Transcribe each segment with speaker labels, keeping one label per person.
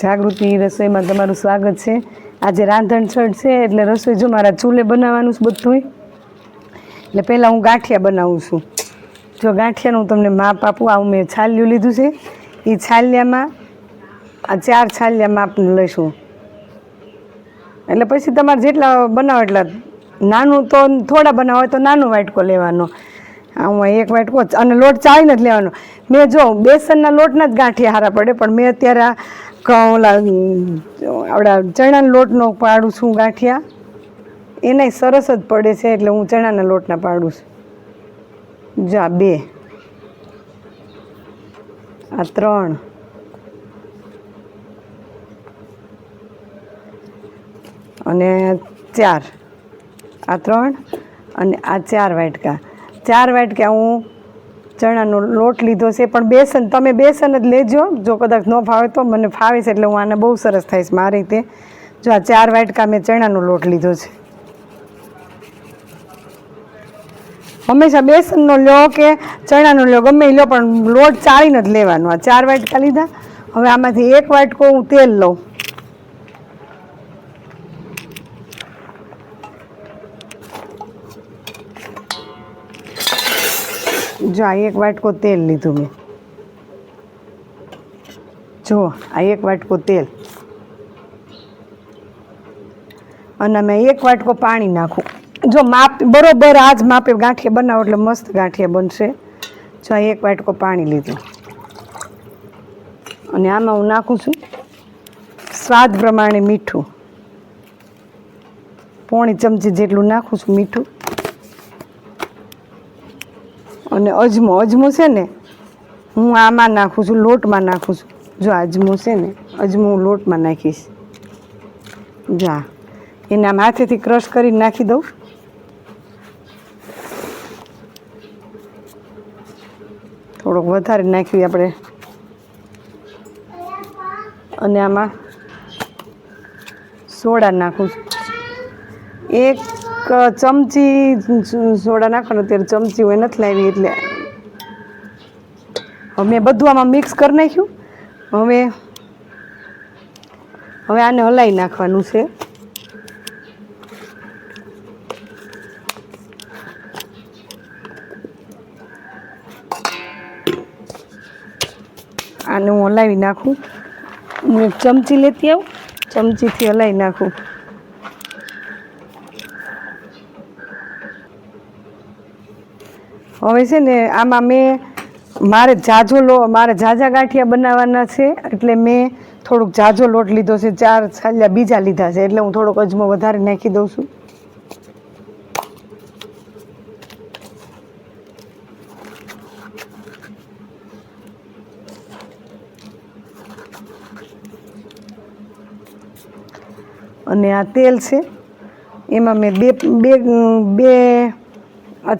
Speaker 1: જાગૃતિ રસોઈમાં તમારું સ્વાગત છે. આજે રાંધણછળ છે, એટલે રસોઈ જો મારા ચૂલે બનાવવાનું છે બધું એટલે પહેલાં હું ગાંઠિયા બનાવું છું. જો ગાંઠિયાનું હું તમને માપ આપું, આવું મેં છાલિયું લીધું છે. એ છાલ્યામાં, આ ચાર છાલ્યા માપ લઈશું. એટલે પછી તમારે જેટલા બનાવો એટલા નાનું તો થોડા બનાવો હોય તો નાનો વાટકો લેવાનો. આમાં એક વાટકો અને લોટ ચાવીને જ લેવાનો. મેં જો, બેસનના લોટના જ ગાંઠિયા હારા પડે, પણ મેં અત્યારે આ ઓલા આપણા ચણાના લોટનો પાડું છું ગાંઠિયા. એનાય સરસ જ પડે છે એટલે હું ચણાના લોટના પાડું છું. જો બે, આ ત્રણ, અને ચાર, આ ત્રણ, અને આ ચાર વાટકા. ચાર વાટકા હું ચણાનો લોટ લીધો છે, પણ બેસન તમે બેસન જ લેજો. જો કદાચ ન ફાવે તો મને ફાવે છે, એટલે હું આને બહુ સરસ થઈશ મારી રીતે. જો આ ચાર વાટકા મેં ચણાનો લોટ લીધો છે. હંમેશા બેસનનો લો કે ચણાનો લો, ગમે લ્યો પણ લોટ ચાળીને જ લેવાનો. આ ચાર વાટકા લીધા. હવે આમાંથી એક વાટકો હું તેલ લઉં. જો, આ એક વાટકો તેલ લીધું મેં. જો આ એક વાટકો તેલ. અને મેં એક વાટકો પાણી નાખું. જો, માપ, બરોબર આ જ માપે ગાંઠિયા બનાવો એટલે મસ્ત ગાંઠિયા બનશે. જો, આ એક વાટકો પાણી લીધું. અને આમાં હું નાખું છું સ્વાદ પ્રમાણે મીઠું. પોણી ચમચી જેટલું નાખું છું મીઠું. અને અજમો અજમો છે ને, હું આમાં નાખું છું, લોટમાં નાખું છું. જો અજમો છે ને, અજમો હું લોટમાં નાખીશ. જા, એને આમ હાથેથી ક્રશ કરીને નાખી દઉં. થોડોક વધારે નાખ્યું આપણે. અને આમાં સોડા નાખું છું. એક ચમચી સોડા નાખવાનો અત્યારે ચમચી હોય નથી લાવી એટલે હવે મેં બધું આમાં મિક્સ કરી નાખ્યું. હવે હવે આને હલાવી નાખવાનું છે. આને હું હલાવી નાખું. હું એક ચમચી લેતી આવું. ચમચીથી હલાવી નાખું. હવે છે ને, આમાં મેં મારે જાજો લો, મારે જાજા ગાંઠિયા બનાવવાના છે, એટલે મેં થોડુંક જાજો લોટ લીધો છે, ચાર છાલ્યા બીજા લીધા છે, એટલે હું થોડોક અજમો વધારે નાખી દઉં છું. અને આ તેલ છે, એમાં મેં બે બે બે આ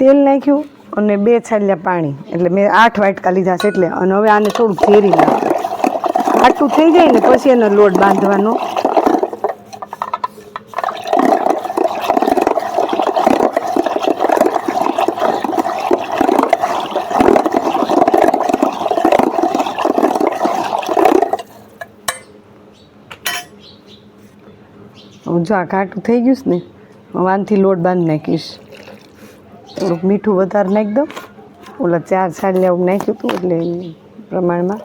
Speaker 1: તેલ નાખ્યું અને બે છાલિયા પાણી. એટલે મેં આઠ વાટકા લીધા છે એટલે અને હવે આને થોડુંક ઝેરી નાખું આટલું થઈ જાય ને પછી એનો લોટ બાંધવાનો. જો આ ઘાટું થઈ ગયું છે ને વાનથી લોટ બાંધી નાખીશ. થોડુંક મીઠું વધારે નાખી દઉં. ઓલા ચાર છાલિયા નાખ્યું હતું એટલે પ્રમાણમાં.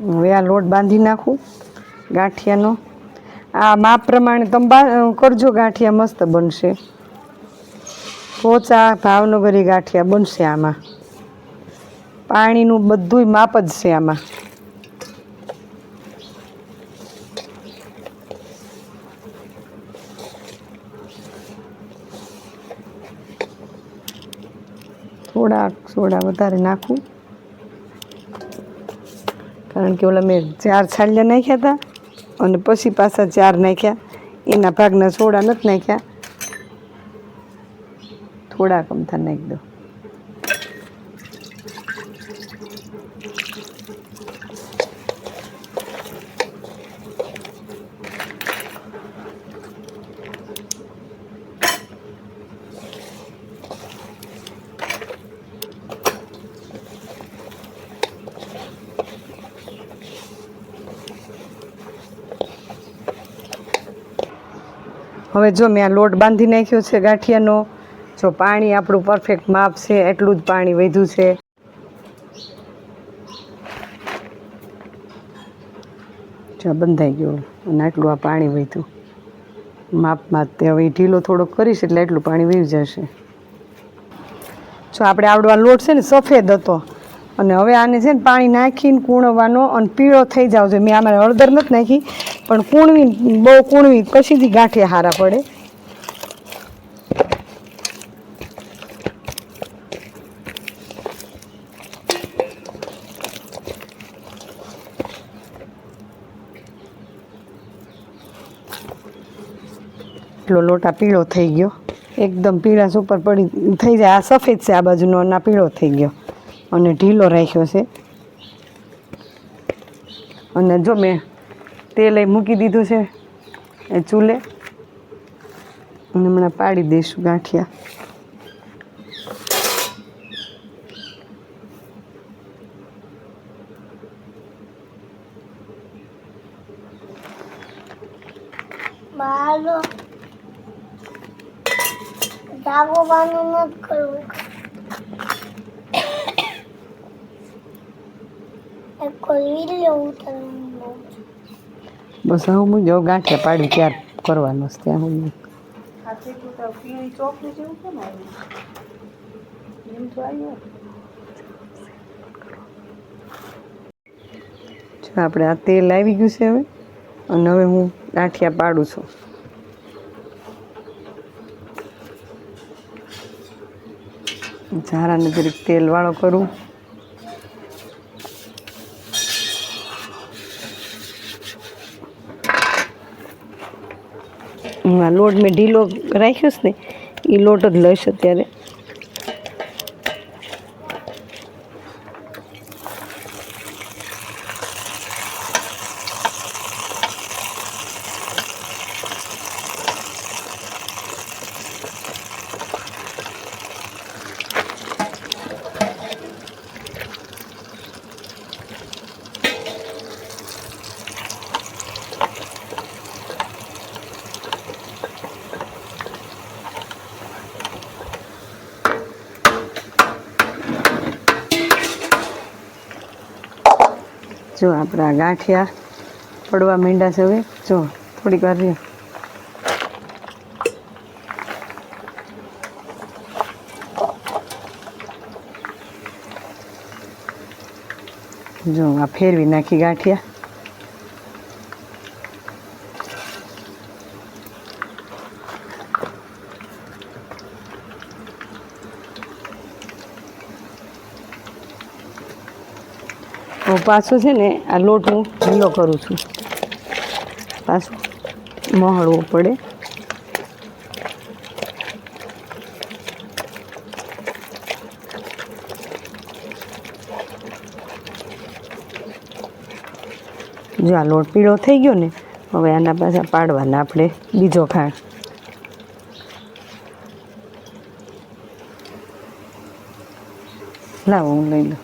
Speaker 1: હવે આ લોટ બાંધી નાખું ગાંઠિયાનો. આ માપ પ્રમાણે તમે બા- કરજો ગાંઠિયા મસ્ત બનશે. પોચા ભાવનગરી ગાંઠિયા બનશે આમાં. પાણીનું બધુંય માપ જ છે આમાં. થોડાક સોડા વધારે નાખું. કારણ કે ઓલા મેં ચાર છાલિયા નાખ્યા હતા અને પછી પાછા ચાર નાખ્યા. એના ભાગના છોડા નથી નાખ્યા. થોડા કમથા નાખી દો. હવે જો મેં આ લોટ બાંધી નાખ્યો છે ગાંઠિયાનો, જો પાણી આપણું પરફેક્ટ માપ છે, એટલું જ પાણી વધ્યું છે. જો બંધાઈ ગયો અને આટલું આ પાણી વધ્યું. માપમાં તે હવે ઢીલો થોડો કરીશ એટલે એટલું પાણી વહી જશે. જો આપણે આવડો આ લોટ છે ને સફેદ હતો, અને હવે આને છે ને પાણી નાખીને કૂણવવાનો અને પીળો થઈ જાવ જોઈએ મેં આમાં હળદર નથી નાખી. પણ કૂણવી, બહુ કૂણવી પછીથી ગાંઠિયા હારા પડે. એટલો લોટા પીળો થઈ ગયો. એકદમ પીળાશ ઉપર પડી, થઈ જાય. આ સફેદ છે, આ બાજુનો અને આ પીળો થઈ ગયો. અને ઢીલો રાખ્યો છે. અને જો મેં તેલ એ મૂકી દીધું છે. એ ચૂલે. હમણાં પાડી દઈશું ગાંઠિયા.
Speaker 2: જાગવાનું નથી કરવું. કોઈ વીડિયો ઉતારવાનું.
Speaker 1: બસ હું મૂકી જો ગાંઠિયા પાડી ત્યાર કરવાનો છે ત્યાં હું જો આપણે આ તેલ આવી ગયું છે હવે અને હવે હું ગાંઠિયા પાડું છું. ઝારાને જરીક તેલ વાળો કરું. લોટ મેં ઢીલો રાખ્યો છે ને એ લોટ જ લઈશ અત્યારે. જો આપણા ગાંઠિયા પડવા માંડ્યા છે હવે. જો, થોડીક વાર રહ્યો. જો, આ ફેરવી નાખી ગાંઠિયા. પાછું છે ને આ લોટ હું ઢીલો કરું છું. પાછું મહળવું પડે. જો આ લોટ પીળો થઈ ગયો ને, હવે આના પાછા પાડવાના આપણે બીજો ખાંડ. લાવો હું લઈ લઉં.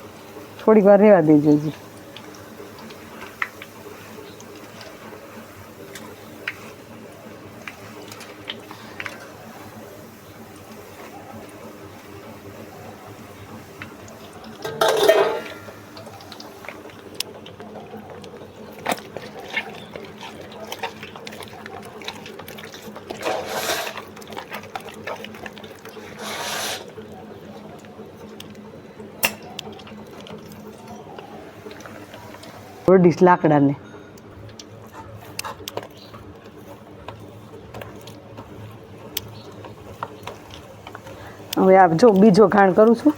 Speaker 1: થોડીક વાર રહેવા દેજો હજી. રોડીશ લાકડાને. હવે આપ જો બીજો ખાણ કરું છું.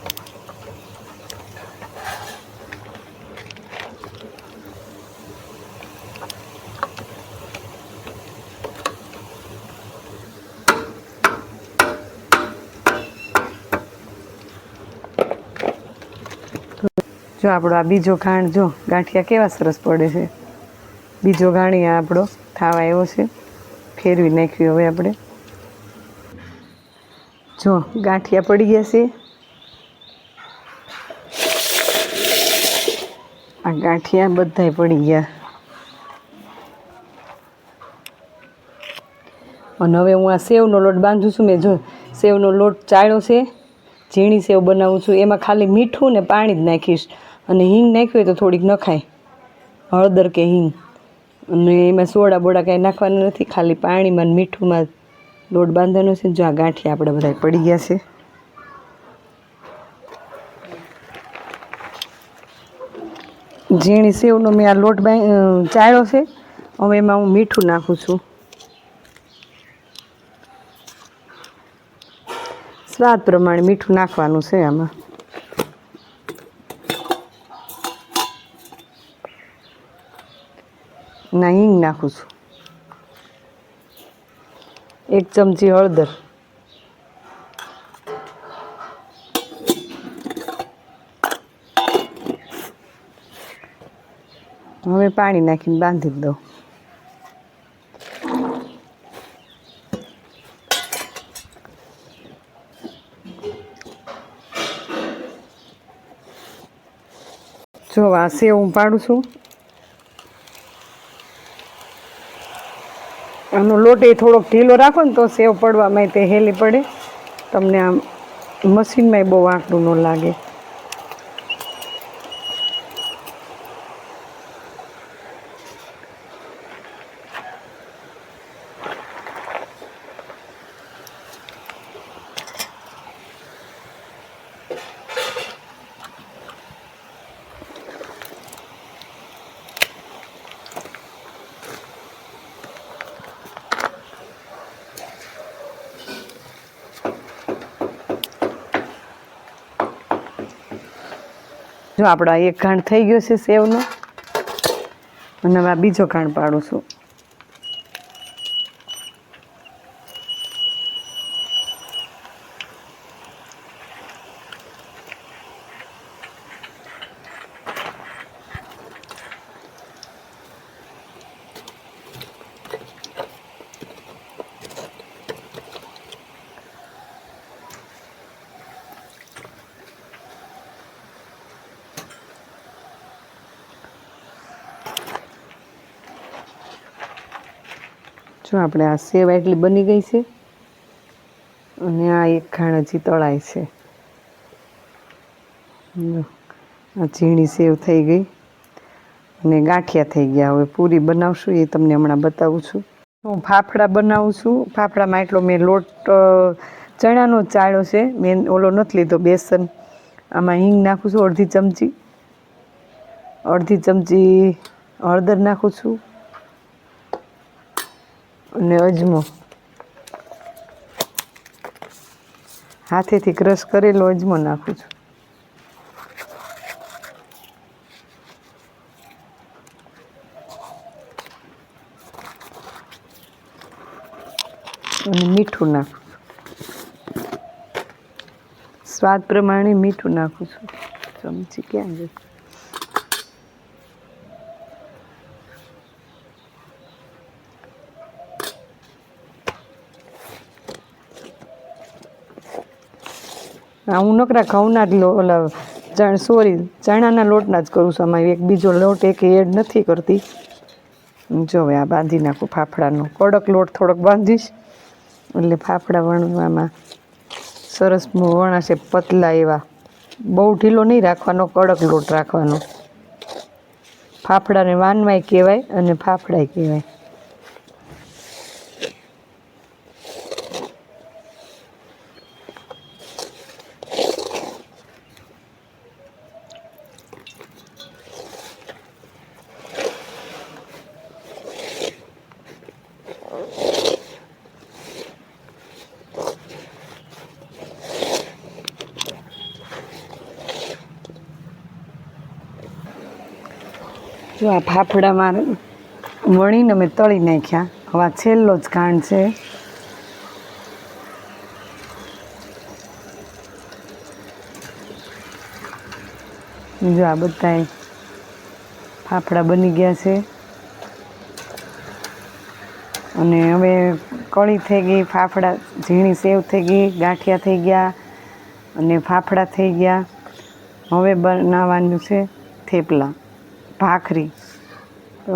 Speaker 1: જો આપણો આ બીજો ઘાણ જો ગાંઠિયા કેવા સરસ પડે છે. બીજો ઘાણિયા આપણો થાવા આવ્યો છે. ફેરવી નાખ્યું હવે આપણે. જો ગાંઠિયા પડી ગયા છે. આ ગાંઠિયા બધાય પડી ગયા. અને હવે હું આ સેવનો લોટ બાંધું છું. મેં જો સેવનો લોટ ચાળ્યો છે. ઝીણી સેવ બનાવું છું. એમાં ખાલી મીઠું ને પાણી જ નાખીશ. અને હિંગ નાખ્યું હોય તો થોડીક નખાય. હળદર કે હિંગ. અને એમાં સોડા બોડા કાંઈ નાખવાના નથી, ખાલી પાણીમાં મીઠુંમાં લોટ બાંધવાનો છે જો આ ગાંઠિયા આપણે બધા પડી ગયા છે. ઝીણી સેવનો મેં આ લોટ ચાળ્યો છે. હવે એમાં હું મીઠું નાખું છું. સ્વાદ પ્રમાણે મીઠું નાખવાનું છે આમાં. ના હિંગ નાખું છું. એક ચમચી હળદર. હવે પાણી નાખીને બાંધી દઉં. જો આ સેવ હું પાડું છું. આનો લોટ એ થોડોક ઢીલો રાખો ને તો સેવ પડવામાં તે હેલી પડે. તમને આમ મશીનમાં બહુ આંકડું ન લાગે. જો આપણો એક ઘાણ થઈ ગયો છે સેવનો. અને હવે બીજો ઘાણ પાડું છું. જો આપણે આ સેવ એટલી બની ગઈ છે અને આ એક ખાણ હજી તળાય છે. આ ઝીણી સેવ થઈ ગઈ અને ગાંઠિયા થઈ ગયા. હવે પૂરી બનાવશું, એ તમને હમણાં બતાવું છું. હું ફાફડા બનાવું છું. ફાફડામાં એટલો મેં લોટ ચણાનો જ ચાળ્યો છે, મેં ઓલો નથી લીધો, બેસન. આમાં હિંગ નાખું છું અડધી ચમચી. અડધી ચમચી હળદર નાખું છું. અને અજમો. હાથેથી ક્રશ કરેલો અજમો નાખું છું. અને મીઠું નાખું છું. સ્વાદ પ્રમાણે મીઠું નાખું છું. ચમચી ક્યાં ગઈ? હા, હું નકરા ઘઉંના જ લો, ઓલા સોરી, ચણાના લોટના જ કરું છું આમાં એક બીજો લોટ એક એડ નથી કરતી. જો હવે આ બાંધી નાખું ફાફડાનો. કડક લોટ થોડોક બાંધીશ. એટલે ફાફડા વણવામાં સરસ વણાશે પતલા એવા. બહુ ઢીલો નહીં રાખવાનો, કડક લોટ રાખવાનો. ફાફડાને વાનવાય કહેવાય અને ફાફડાય કહેવાય. જો આ ફાફડામાં વણીને મેં તળી નાખ્યા. હવે આ છેલ્લો જ કાંડ છે. જો આ બધા ફાફડા બની ગયા છે. અને હવે કળી થઈ ગઈ, ફાફડા ઝીણી સેવ થઈ ગઈ, ગાંઠિયા થઈ ગયા અને ફાફડા થઈ ગયા. હવે બનાવવાનું છે થેપલા. ભાખરી.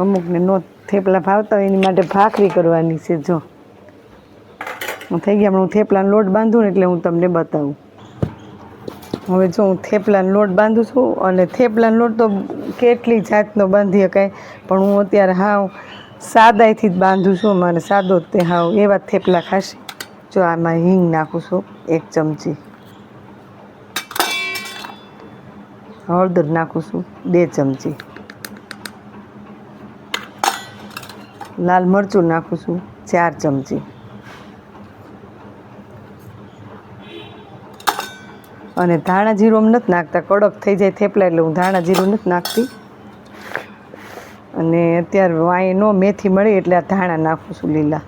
Speaker 1: અમુકને નો થેપલા ભાવતા હોય એની માટે ભાખરી કરવાની છે, જો. હું થઈ ગયા, પણ હું થેપલાનો લોટ બાંધું ને એટલે હું તમને બતાવું. હવે જો હું થેપલાનો લોટ બાંધું છું, અને થેપલાનો લોટ તો કેટલી જાતનો બાંધી શકાય, પણ હું અત્યારે હાવ સાદાઈથી જ બાંધું છું, મારે સાદો જ તે હાવ એવા થેપલા ખાશે. જો આમાં હિંગ નાખું છું, એક ચમચી. હળદર નાખું છું, બે ચમચી. લાલ મરચું નાખું છું, ચાર ચમચી. અને ધાણા જીરું નથી નાખતા, કડક થઈ જાય થેપલા એટલે હું ધાણા જીરું નથી નાખતી. અને અત્યારે વાંય નો મેથી મળી એટલે આ ધાણા નાખું છું લીલા.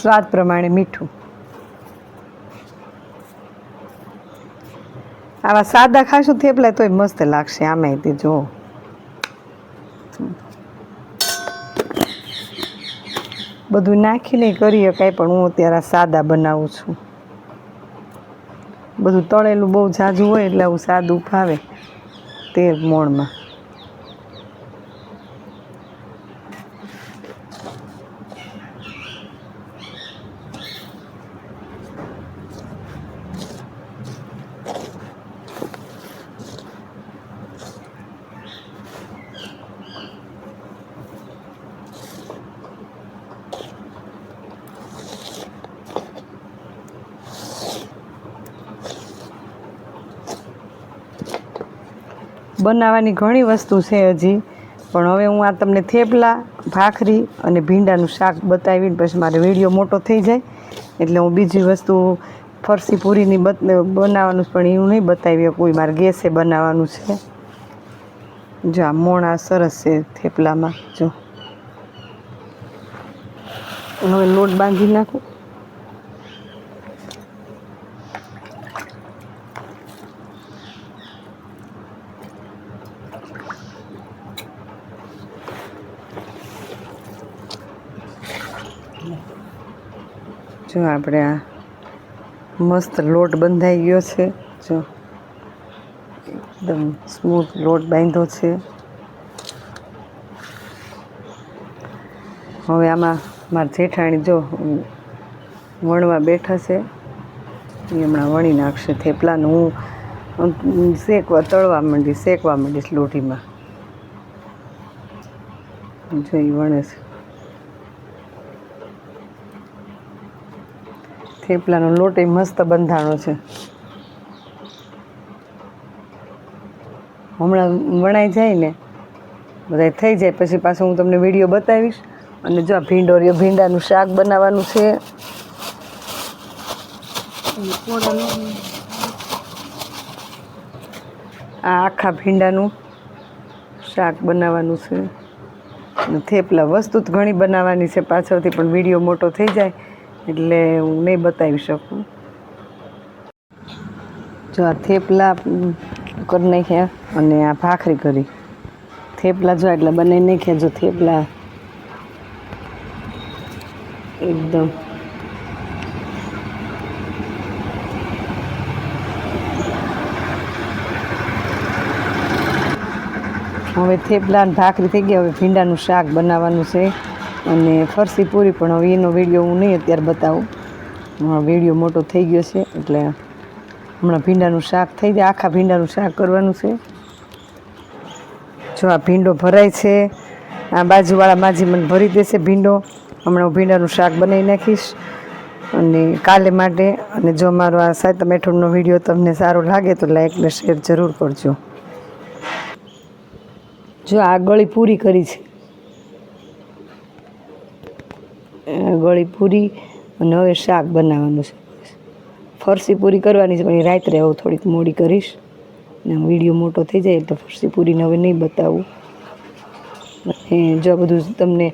Speaker 1: સ્વાદ પ્રમાણે મીઠું. આવા સાદા ખાશું થેપલા તોય મસ્ત લાગશે આમાં તે, જો. બધું નાખીને કરી શકાય પણ હું અત્યારે સાદા બનાવું છું. બધું તળેલું બહુ ઝાઝું હોય એટલે આવું સાદું ફાવે તેલ મોણમાં. બનાવવાની ઘણી વસ્તુ છે હજી. પણ હવે હું આ તમને થેપલા, ભાખરી અને ભીંડાનું શાક બતાવીને પછી મારે વીડિયો મોટો થઈ જાય. એટલે હું બીજી વસ્તુ ફરસી પૂરીની બનાવવાનું પણ એવું નહીં બતાવી કોઈ મારે ગેસે બનાવવાનું છે. જો આ મોણા સરસ છે થેપલામાં. જો. હવે લોટ બાંધી નાખું. જો આપણે આ મસ્ત લોટ બંધાઈ ગયો છે. જો એકદમ સ્મૂથ લોટ બાંધ્યો છે. હવે આમાં મારા જેઠાણી જો વણવા બેઠા છે. એ હમણાં વણી નાખશે થેપલાનું. હું શેકવા, તળવા માંડીશ શેકવા માંડીશ લોટીમાં જો એ વણે છે. થેપલાનો લોટ એ મસ્ત બંધાણો છે. હમણાં વણાઈ જાય ને બધા થઈ જાય. પછી પાછો હું તમને વીડિયો બતાવીશ. અને જો આ ભીંડો રહ્યો, ભીંડાનું શાક બનાવવાનું છે. આ આખા ભીંડાનું શાક બનાવવાનું છે. થેપલા વસ્તુ તો ઘણી બનાવવાની છે પાછળથી, પણ વીડિયો મોટો થઈ જાય. એટલે હું નહીં બતાવી શકું. જો આ થેપલા કરી નાખ્યા અને આ ભાખરી કરી. થેપલા જો એટલે બનાવી નાખ્યા, જો થેપલા એકદમ હવે થેપલા અને ભાખરી થઈ ગયા, હવે ભીંડાનું શાક બનાવવાનું છે. અને ફરસી પૂરી પણ હવે એનો વીડિયો હું નહીં અત્યારે બતાવું. વીડિયો મોટો થઈ ગયો છે, એટલે હમણાં ભીંડાનું શાક થઈ જાય, આખા ભીંડાનું શાક કરવાનું છે. જો આ ભીંડો ભરાય છે, આ બાજુવાળા માજી મને ભરી દેશે ભીંડો. હમણાં હું ભીંડાનું શાક બનાવી નાખીશ. અને કાલે માટે, અને જો મારો આ સાત મેઠોડનો વીડિયો તમને સારો લાગે તો લાઈક ને શેર જરૂર કરજો. જો આ ગળી પૂરી કરી છે આ ગળી પૂરી અને હવે શાક બનાવવાનું છે. ફરસી પૂરી કરવાની છે, પણ રાત્રે હવે થોડીક મોડી કરીશ. ને વીડિયો મોટો થઈ જાય તો ફરસી પૂરીને હવે નહીં બતાવું. અને જો બધું તમને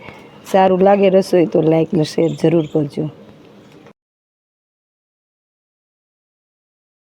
Speaker 1: સારું લાગે રસોઈ, તો લાઈક ને શેર જરૂર કરજો.